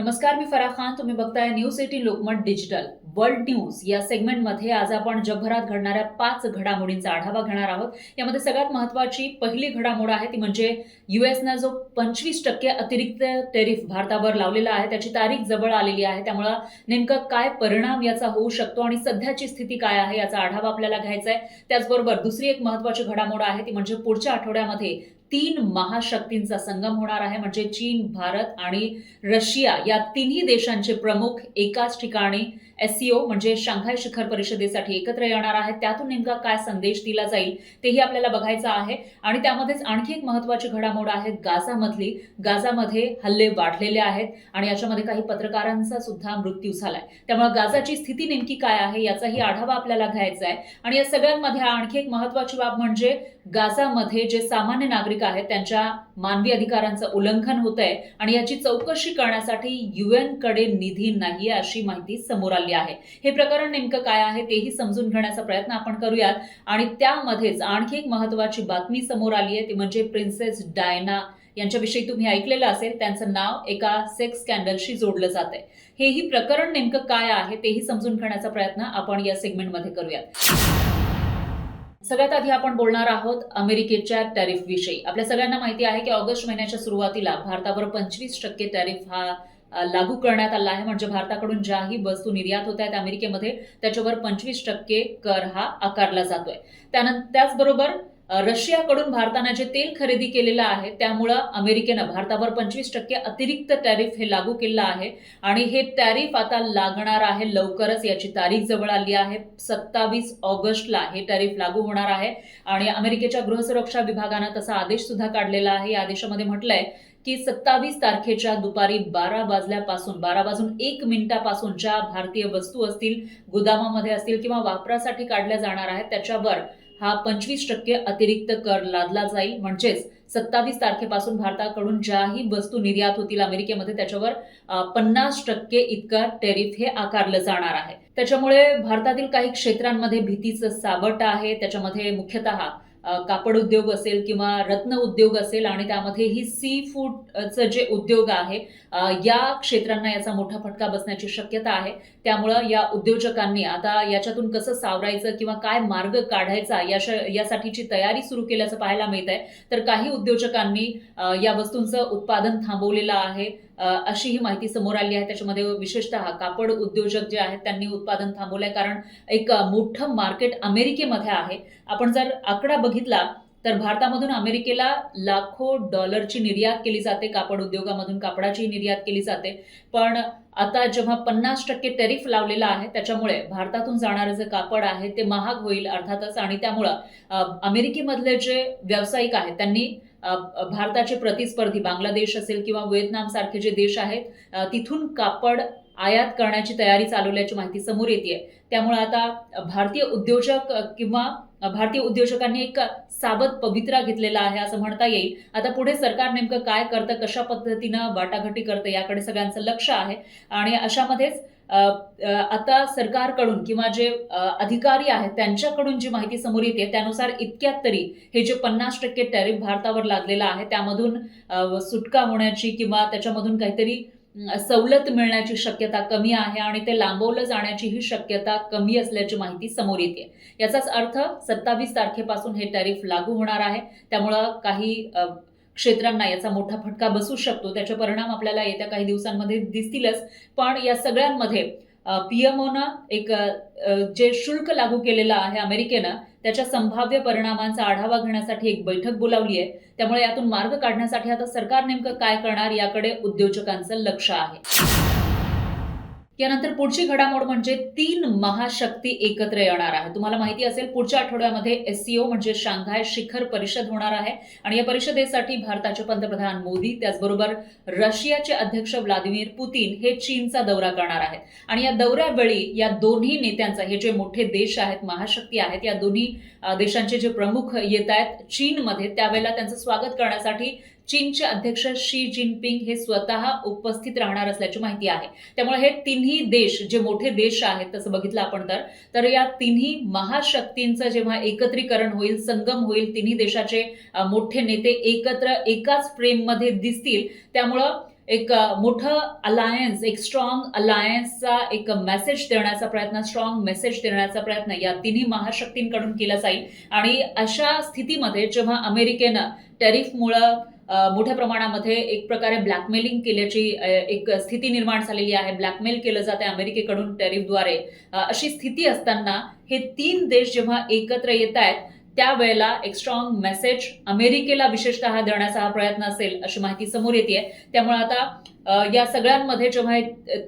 नमस्कार मी फराह खान. तुम्ही बघताय news eighteen Lokmat digital world news या सेगमेंटमध्ये आज आपण जगभरात घडणाऱ्या पाच घडामोडींचा आढावा घेणार आहोत. यामध्ये सगळ्यात महत्वाची पहिली घडामोड आहे ती म्हणजे युएसनं जो पंचवीस टक्के अतिरिक्त टेरिफ भारतावर लावलेला आहे त्याची तारीख जवळ आलेली आहे. त्यामुळं नेमकं काय परिणाम याचा होऊ शकतो आणि सध्याची स्थिती काय आहे याचा आढावा आपल्याला घ्यायचा आहे त्याचबरोबर दुसरी एक महत्वाची घडामोड आहे ती म्हणजे पुढच्या आठवड्यामध्ये तीन महाशक्तींचा संगम होणार आहे. म्हणजे चीन भारत आणि रशिया या तिन्ही देशांचे प्रमुख एकाच ठिकाणी एससीओ म्हणजे शांघाय शिखर परिषदेसाठी एकत्र येणार आहेत. त्यातून नेमका काय संदेश दिला जाईल तेही आपल्याला बघायचं आहे. आणि त्यामध्येच आणखी एक महत्वाची घडामोड आहे गाझामधली. गाझामध्ये हल्ले वाढलेले आहेत आणि याच्यामध्ये काही पत्रकारांचा सुद्धा मृत्यू झालाय. त्यामुळे गाझाची स्थिती नेमकी काय आहे याचाही आढावा आपल्याला घ्यायचा आहे. आणि या सगळ्यांमध्ये आणखी एक महत्वाची बाब म्हणजे गाझामध्ये जे सामान्य नागरिक आहेत त्यांच्या मानवी अधिकारांचं उल्लंघन होत आहे आणि याची चौकशी करण्यासाठी युएनकडे निधी नाही अशी माहिती समोर आली आहे. हे प्रकरण नेमकं काय आहे तेही समजून घेण्याचा प्रयत्न आपण करूयात. आणि त्यामध्येच आणखी एक महत्वाची बातमी समोर आली आहे ती म्हणजे प्रिन्सेस डायना यांच्याविषयी तुम्ही ऐकलेलं असेल त्यांचं नाव एका सेक्स स्कॅन्डलशी जोडलं जात आहे हेही प्रकरण नेमकं काय आहे तेही समजून घेण्याचा प्रयत्न आपण या सेगमेंटमध्ये करूयात. सगळ्यात आधी आपण बोलणार आहोत अमेरिकेच्या टॅरिफ विषयी. आपल्या सगळ्यांना माहिती आहे की ऑगस्ट महिन्याच्या सुरुवातीला भारतावर पंचवीस टक्के टॅरिफ हा लागू करण्यात आला आहे. म्हणजे भारताकडून ज्याही वस्तू निर्यात होत आहेत अमेरिकेमध्ये त्याच्यावर पंचवीस टक्के कर हा आकारला जातोय. त्यानंतर त्याचबरोबर रशियाकडून भारतानं जे तेल खरेदी केलेलं आहे त्यामुळं अमेरिकेनं भारतावर पंचवीस टक्के अतिरिक्त टॅरिफ हे लागू केलं आहे. आणि हे टॅरिफ आता लागणार आहे लवकरच याची तारीख जवळ आली आहे. सत्तावीस ऑगस्टला हे टॅरिफ लागू होणार आहे. आणि अमेरिकेच्या गृहसुरक्षा विभागानं तसा आदेश सुद्धा काढलेला आहे. या आदेशामध्ये म्हटलंय की सत्तावीस तारखेच्या दुपारी बारा वाजल्यापासून बारा वाजून एक मिनिटापासून ज्या भारतीय वस्तू असतील गोदामामध्ये असतील किंवा वापरासाठी काढल्या जाणार आहेत त्याच्यावर हा पंचवीस टक्के अतिरिक्त कर लादला जाईल. म्हणजेच सत्तावीस तारखेपासून भारताकडून ज्याही वस्तू निर्यात होतील अमेरिकेमध्ये त्याच्यावर पन्नास टक्के इतका टेरिफ हे आकारलं जाणार आहे. त्याच्यामुळे भारतातील काही क्षेत्रांमध्ये भीतीचं सावट आहे. त्याच्यामध्ये मुख्यतः कापड उद्योग असेल किंवा रत्न उद्योग असेल आणि त्यामध्ये ही सी फूडचं जे उद्योग आहे या क्षेत्रांना याचा मोठा फटका बसण्याची शक्यता आहे. त्यामुळं या उद्योजकांनी आता याच्यातून कसं सावरायचं किंवा काय मार्ग काढायचा याश यासाठीची तयारी सुरू केल्याचं पाहायला मिळत आहे तर काही उद्योजकांनी या वस्तूंचं उत्पादन थांबवलेलं आहे. अशी ही माहिती समोर आली आहे. त्याच्यामध्ये विशेषतः कापड उद्योजक जे आहेत त्यांनी उत्पादन थांबवलंय. कारण एक मोठं मार्केट अमेरिकेमध्ये आहे. आपण जर आकडा बघितला तर भारतामधून अमेरिकेला लाखो डॉलरची निर्यात केली जाते कापड उद्योगामधून कापडाची निर्यात केली जाते. पण आता जेव्हा पन्नास टक्के टॅरिफ लावलेला आहे त्याच्यामुळे भारतातून जाणारं जे कापड आहे ते महाग होईल अर्थातच. आणि त्यामुळं अमेरिकेमधले जे व्यावसायिक आहेत त्यांनी भारताचे प्रतिस्पर्धी बांगलादेश असेल किंवा व्हिएतनाम सारखे जे देश आहेत तिथून कापड आयात करण्याची तयारी चालवल्याची माहिती समोर येते त्यामुळे आता भारतीय उद्योजक किंवा भारतीय उद्योजकांनी एक सावध पवित्रा घेतलेला आहे असं म्हणता येईल. आता पुढे सरकार नेमकं काय करतं कशा पद्धतीनं वाटाघाटी करतं याकडे सगळ्यांचं लक्ष आहे. आणि अशामध्येच आता सरकारकडून किंवा जे अधिकारी आहेत त्यांच्याकडून जी माहिती समोर येते त्यानुसार इतक्यात तरी हे जे पन्नास टक्के टॅरिफ भारतावर लादलेलं आहे त्यामधून सुटका होण्याची किंवा त्याच्यामधून काहीतरी सवलत मिळण्याची शक्यता कमी आहे आणि ते लांबवलं जाण्याचीही शक्यता कमी असल्याची माहिती समोर येते. याचाच अर्थ सत्तावीस तारखेपासून हे टॅरिफ लागू होणार आहे. त्यामुळं काही क्षेत्रांना याचा मोठा फटका बसू शकतो. त्याचे परिणाम आपल्याला येत्या काही दिवसांमध्ये दिसतीलच. पण या सगळ्यांमध्ये पी एक ओनं एक जे शुल्क लागू केलेलं आहे अमेरिकेनं त्याच्या संभाव्य परिणामांचा आढावा घेण्यासाठी एक बैठक बोलावली आहे. त्यामुळे यातून मार्ग काढण्यासाठी आता सरकार नेमकं काय करणार याकडे उद्योजकांचं लक्ष आहे. यानंतर पुढची घडामोड म्हणजे तीन महाशक्ती एकत्र येणार आहे तुम्हाला माहिती असेल पुढच्या आठवड्यामध्ये एससीओ म्हणजे शांघाय शिखर परिषद होणार आहे आणि या परिषदेसाठी भारताचे पंतप्रधान मोदी त्याचबरोबर रशियाचे अध्यक्ष व्लादिमीर पुतीन हे चीनचा दौरा करणार आहेत. आणि या दौऱ्यावेळी या दोन्ही नेत्यांचा हे जे मोठे देश आहेत महाशक्ती आहेत या दोन्ही देशांचे जे प्रमुख येत आहेत चीनमध्ये त्यावेळेला त्यांचं स्वागत करण्यासाठी चीनचे अध्यक्ष शी जिनपिंग हे स्वतः उपस्थित राहणार असल्याची माहिती आहे. त्यामुळे हे तिन्ही देश जे मोठे देश आहेत तसं बघितलं आपण तर तर या तिन्ही महाशक्तींचं जेव्हा एकत्रीकरण होईल संगम होईल तिन्ही देशाचे मोठे नेते एकत्र एकाच फ्रेममध्ये दिसतील. त्यामुळं एक मोठं अलायन्स एक स्ट्रॉंग अलायन्सचा एक मेसेज देण्याचा प्रयत्न स्ट्रॉंग मेसेज देण्याचा प्रयत्न या तिन्ही महाशक्तींकडून केला जाईल. आणि अशा स्थितीमध्ये जेव्हा अमेरिकेनं टॅरिफमुळं मोठ्या प्रमाणामध्ये एक प्रकारे ब्लॅकमेलिंग केल्याची एक स्थिती निर्माण झालेली आहे. ब्लॅकमेल केलं जाते अमेरिकेकडून टॅरिफद्वारे अशी स्थिती असताना हे तीन देश जेव्हा एकत्र येत आहेत त्यावेळेला एक स्ट्रॉंग मेसेज अमेरिकेला विशेषतः देण्याचा हा प्रयत्न असेल अशी माहिती समोर येते त्यामुळे आता या सगळ्यांमध्ये जेव्हा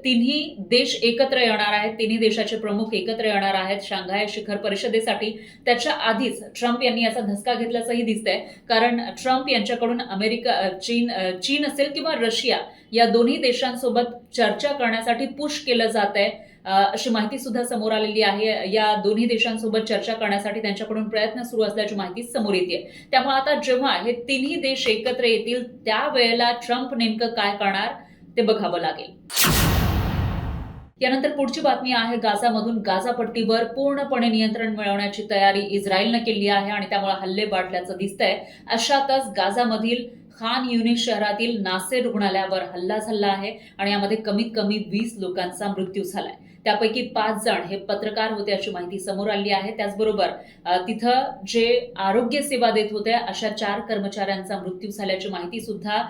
तिन्ही देश एकत्र येणार आहेत तिन्ही देशाचे प्रमुख एकत्र येणार आहेत शांघाय शिखर परिषदेसाठी त्याच्या आधीच ट्रम्प यांनी याचा धसका घेतल्याचंही दिसतंय. कारण ट्रम्प यांच्याकडून अमेरिका चीन चीन असेल किंवा रशिया या दोन्ही देशांसोबत चर्चा करण्यासाठी पुश केलं जात आहे अशी माहिती सुद्धा समोर आलेली आहे. या दोन्ही देशांसोबत चर्चा करण्यासाठी त्यांच्याकडून प्रयत्न सुरू असल्याची माहिती समोर येते. त्यामुळे आता जेव्हा हे तिन्ही देश एकत्र येतील त्यावेळेला ट्रम्प नेमकं काय करणार ते बघावं लागेल. यानंतर पुढची बातमी आहे गाझामधून गाझा पट्टीवर पूर्णपणे नियंत्रण मिळवण्याची तयारी इस्रायलनं केली आहे आणि त्यामुळे हल्ले वाढल्याचं दिसतंय. अशातच गाझामधील खान युनिस शहरातील नासेर रुग्णालयावर हल्ला झाला आहे आणि यामध्ये कमीत कमी वीस लोकांचा मृत्यू झालाय. त्यापैकी पाच जण हे पत्रकार होते अशी माहिती समोर आली आहे. त्याचबरोबर तिथं जे आरोग्य सेवा देत होत्या अशा चार कर्मचाऱ्यांचा मृत्यू झाल्याची माहिती सुद्धा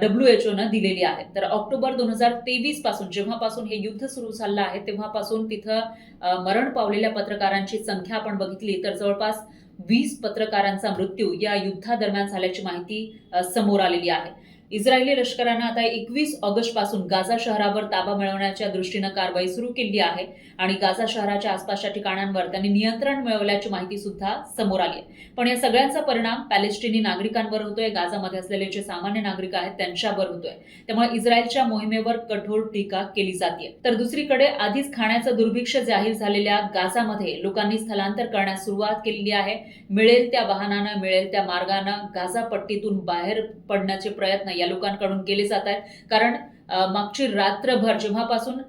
डब्ल्यू एच ओनं दिलेली आहे. तर ऑक्टोबर दोन हजार तेवीसपासून जेव्हापासून हे युद्ध सुरू झालं आहे तेव्हापासून तिथं मरण पावलेल्या पत्रकारांची संख्या आपण बघितली. तर जवळपास वीस पत्रकारांचा मृत्यू या युद्धादरम्यान झाल्याची माहिती समोर आलेली आहे. इस्रायली लष्करानं आता एकवीस ऑगस्टपासून गाझा शहरावर ताबा मिळवण्याच्या दृष्टीनं कारवाई सुरू केली आहे आणि गाझा शहराच्या आसपासच्या ठिकाणांवर त्यांनी नियंत्रण मिळवल्याची माहिती सुद्धा समोर आली आहे. पण या सगळ्यांचा परिणाम पॅलेस्टिनी नागरिकांवर होतोय गाझामध्ये असलेले जे सामान्य नागरिक आहेत त्यांच्यावर होतोय. त्यामुळे इस्रायलच्या मोहिमेवर कठोर टीका केली जाते तर दुसरीकडे आधीच खाण्याचं दुर्भिक्ष जाहीर झालेल्या गाझामध्ये लोकांनी स्थलांतर करण्यास सुरुवात केलेली आहे. मिळेल त्या वाहनानं मिळेल त्या मार्गानं गाझा पट्टीतून बाहेर पडण्याचे प्रयत्न या लोकांकडून केले जात आहेत. कारण मागची रात्रभर जेव्हापासून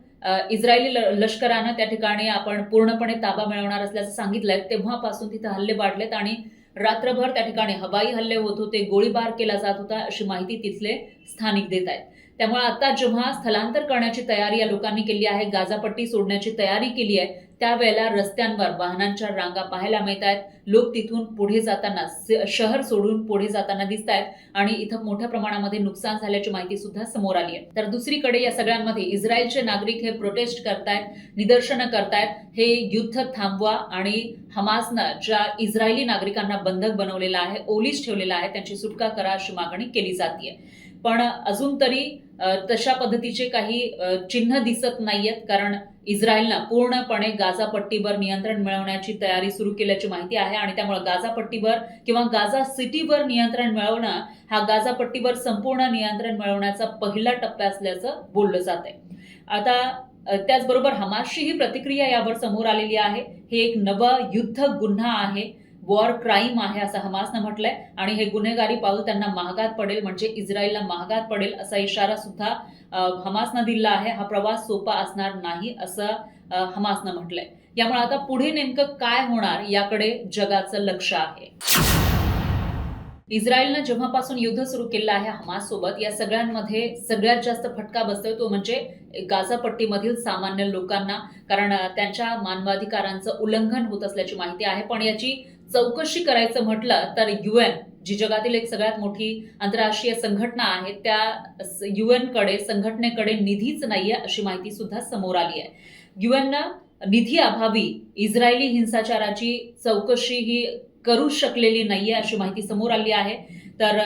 इस्रायली लष्करानं त्या ठिकाणी आपण पूर्णपणे ताबा मिळवणार असल्याचं सांगितलंय तेव्हापासून तिथं हल्ले वाढलेत आणि रात्रभर त्या ठिकाणी हवाई हल्ले होत होते गोळीबार केला जात होता अशी माहिती तिथले स्थानिक देत आहेत. त्यामुळे आता जेव्हा स्थलांतर करण्याची तयारी या लोकांनी केली आहे गाजापट्टी सोडण्याची तयारी केली आहे त्यावेळेला रस्त्यांवर वाहनांच्या रांगा पाहायला मिळत आहेत लोक तिथून पुढे जाताना शहर सोडून पुढे जाताना दिसत आहेत आणि इथं मोठ्या प्रमाणामध्ये नुकसान झाल्याची माहिती सुद्धा समोर आली आहे. तर दुसरीकडे या सगळ्यांमध्ये इस्रायलचे नागरिक हे प्रोटेस्ट करतायत निदर्शनं करतायत. हे युद्ध थांबवा आणि हमासनं ज्या इस्रायली नागरिकांना बंधक बनवलेला आहे ओलीस ठेवलेला आहे त्यांची सुटका करा अशी मागणी केली जाते पण अजून तरी तशा पद्धतीचे काही चिन्ह दिसत नाहीयेत. कारण इस्रायलनं पूर्णपणे गाझापट्टीवर नियंत्रण मिळवण्याची तयारी सुरू केल्याची माहिती आहे आणि त्यामुळे गाझापट्टीवर किंवा गाझा सिटीवर नियंत्रण मिळवणं हा गाझापट्टीवर संपूर्ण नियंत्रण मिळवण्याचा पहिला टप्पा असल्याचं बोललं जात आहे आता त्याचबरोबर हमासची ही प्रतिक्रिया यावर समोर आलेली आहे. हे एक नवं युद्ध गुन्हा आहे. वॉर क्राईम आहे असं हमासनं म्हटलंय. आणि हे गुन्हेगारी पाऊल त्यांना महागात पडेल म्हणजे इस्रायलला महागात पडेल असा इशारा सुद्धा हमासनं दिला आहे. हा प्रवास सोपा असणार नाही असं हमासनं म्हटलंय. यामुळे आता पुढे नेमकं काय होणार याकडे जगाचं लक्ष आहे. इस्रायलनं जेव्हापासून युद्ध सुरू केलं आहे हमास सोबत या सगळ्यांमध्ये सगळ्यात जास्त फटका बसतोय तो म्हणजे गाझापट्टीमधील सामान्य लोकांना. कारण त्यांच्या मानवाधिकारांचं उल्लंघन होत असल्याची माहिती आहे. पण याची चौकशी करायचं म्हटलं तर युएन जी जगातील एक सगळ्यात मोठी आंतरराष्ट्रीय संघटना आहे त्या यू एनकडे संघटनेकडे निधीच नाही आहे अशी माहिती सुद्धा समोर आली आहे. युएननं निधी अभावी इस्रायली हिंसाचाराची चौकशी ही करू शकलेली नाहीये अशी माहिती समोर आली आहे. तर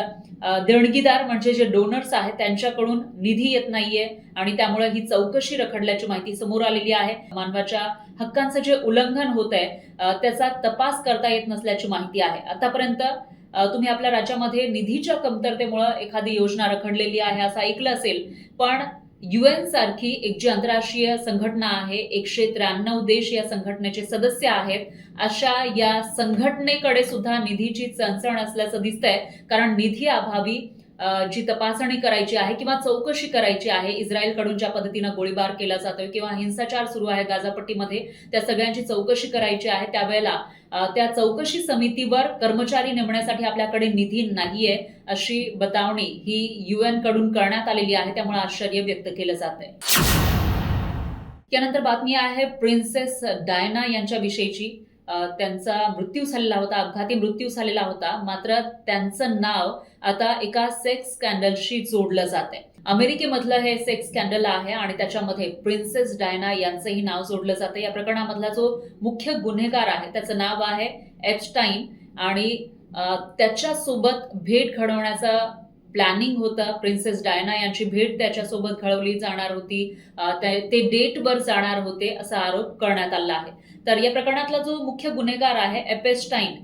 देणगीदार म्हणजे जे डोनर्स आहेत त्यांच्याकडून निधी येत नाहीये आणि त्यामुळे ही चौकशी रखडल्याची माहिती समोर आलेली आहे. मानवाच्या हक्कांचं जे उल्लंघन होत आहे त्याचा तपास करता येत नसल्याची माहिती आहे. आतापर्यंत तुम्ही आपल्या राज्यामध्ये निधीच्या कमतरतेमुळे एखादी योजना रखडलेली आहे असं ऐकलं असेल पण युएन सारखी एक जी आंतरराष्ट्रीय संघटना आहे एकशे त्र्याण्णव देश या संघटनेचे सदस्य आहेत. अशा या संघटनेकडे सुद्धा निधीची चणचण असल्याचं दिसतंय. कारण निधी अभावी जी तपासणी करायची आहे किंवा चौकशी करायची आहे इस्रायलकडून ज्या पद्धतीनं गोळीबार केला जातोय किंवा हिंसाचार सुरू आहे गाझापट्टीमध्ये त्या सगळ्यांची चौकशी करायची आहे त्यावेळेला त्या चौकशी समितीवर कर्मचारी नेमण्यासाठी आपल्याकडे निधी नाहीये अशी बतावणी ही युएनकडून करण्यात आलेली आहे त्यामुळे आश्चर्य व्यक्त केलं जात आहे यानंतर बातमी आहे प्रिन्सेस डायना यांच्याविषयीची. त्यांचा मृत्यू झालेला होता अपघाती मृत्यू झालेला होता. मात्र त्यांचं नाव आता एका सेक्स स्कॅन्डलशी जोडलं जात आहे. अमेरिकेमधलं हे सेक्स स्कॅन्डल आहे आणि त्याच्यामध्ये प्रिन्सेस डायना यांचंही नाव जोडलं जातं या प्रकरणामधला जो मुख्य गुन्हेगार आहे त्याचं नाव आहे एप्स्टाईन आणि त्याच्यासोबत भेट घडवण्याचा प्लॅनिंग होतं. प्रिन्सेस डायना यांची भेट त्याच्यासोबत घडवली जाणार होती. ते ते डेटवर जाणार होते असा आरोप करण्यात आला आहे. तर या प्रकरणातला जो मुख्य गुन्हेगार आहे एपेस्टाईन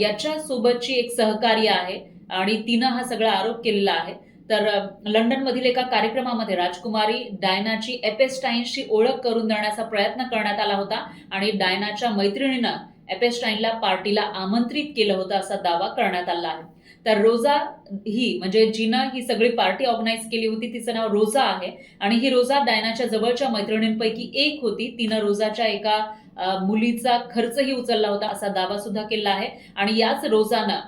याच्यासोबतची एक सहकारी आहे आणि तिनं हा सगळा आरोप केलेला आहे. तर लंडनमधील एका कार्यक्रमामध्ये राजकुमारी डायनाची एपेस्टाईनशी ओळख करून देण्याचा प्रयत्न करण्यात आला होता आणि डायनाच्या मैत्रिणीनं एपेस्टाईनला पार्टीला आमंत्रित केलं होतं असा दावा करण्यात आला आहे. तर रोजा ही म्हणजे जिनं ही सगळी पार्टी ऑर्गनाईज केली होती तिचं नाव रोजा आहे आणि ही रोजा डायनाच्या जवळच्या मैत्रिणींपैकी एक होती. तिनं रोजाच्या एका मुलीचा खर्चही उचलला होता असा दावा सुद्धा केला आहे. आणि याच रोजानं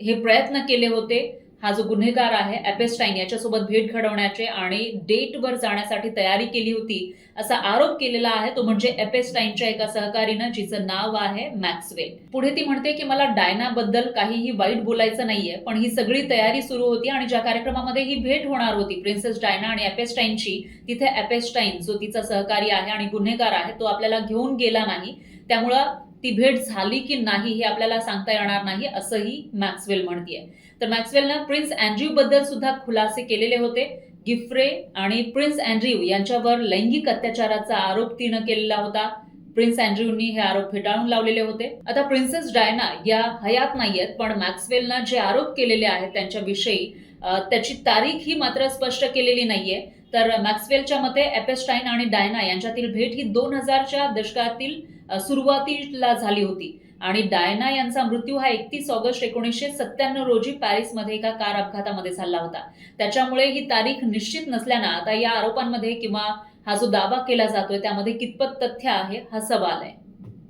हे प्रयत्न केले होते हा जो गुन्हेगार आहे एपेस्टाईन याच्यासोबत भेट घडवण्याचे आणि डेटवर जाण्यासाठी तयारी केली होती असा आरोप केलेला आहे. तो म्हणजे एपेस्टाईनच्या एका सहकारीनं जिचं नाव आहे मॅक्सवेल पुढे ती म्हणते की मला डायनाबद्दल काहीही वाईट बोलायचं नाहीये पण ही सगळी तयारी सुरू होती आणि ज्या कार्यक्रमामध्ये ही भेट होणार होती प्रिन्सेस डायना आणि एपेस्टाईनची तिथे एपेस्टाईन जो तिचा सहकारी आहे आणि गुन्हेगार आहे तो आपल्याला घेऊन गेला नाही. त्यामुळं ती भेट झाली की नाही हे आपल्याला सांगता येणार नाही असंही मॅक्सवेल म्हणतीये. तर मॅक्सवेलनं प्रिन्स अँड्र्यू बद्दल सुद्धा खुलासे केलेले होते. गिफ्रे आणि प्रिन्स अँड्र्यू यांच्यावर लैंगिक अत्याचाराचा आरोप तिनं केलेला होता. प्रिन्स अँड्र्यूनी हे आरोप फेटाळून लावलेले होते. आता प्रिन्सेस डायना या हयात नाहीयेत पण मॅक्सवेलनं जे आरोप केलेले आहेत त्यांच्याविषयी त्याची तारीख ही मात्र स्पष्ट केलेली नाहीये. तर मॅक्सवेलच्या मते एपेस्टाईन आणि डायना यांच्यातील भेट ही दोन हजारच्या दशकातील सुरुवातीला झाली होती. आणि डायना यांचा मृत्यू हा एकतीस ऑगस्ट एकोणीसशे सत्त्याण्णव रोजी पॅरिसमध्ये एका कार अपघातामध्ये झाला होता. त्याच्यामुळे ही तारीख निश्चित नसल्यानं आता या आरोपांमध्ये किंवा हा जो दावा केला जातोय त्यामध्ये कितपत तथ्य आहे हा सवाल आहे.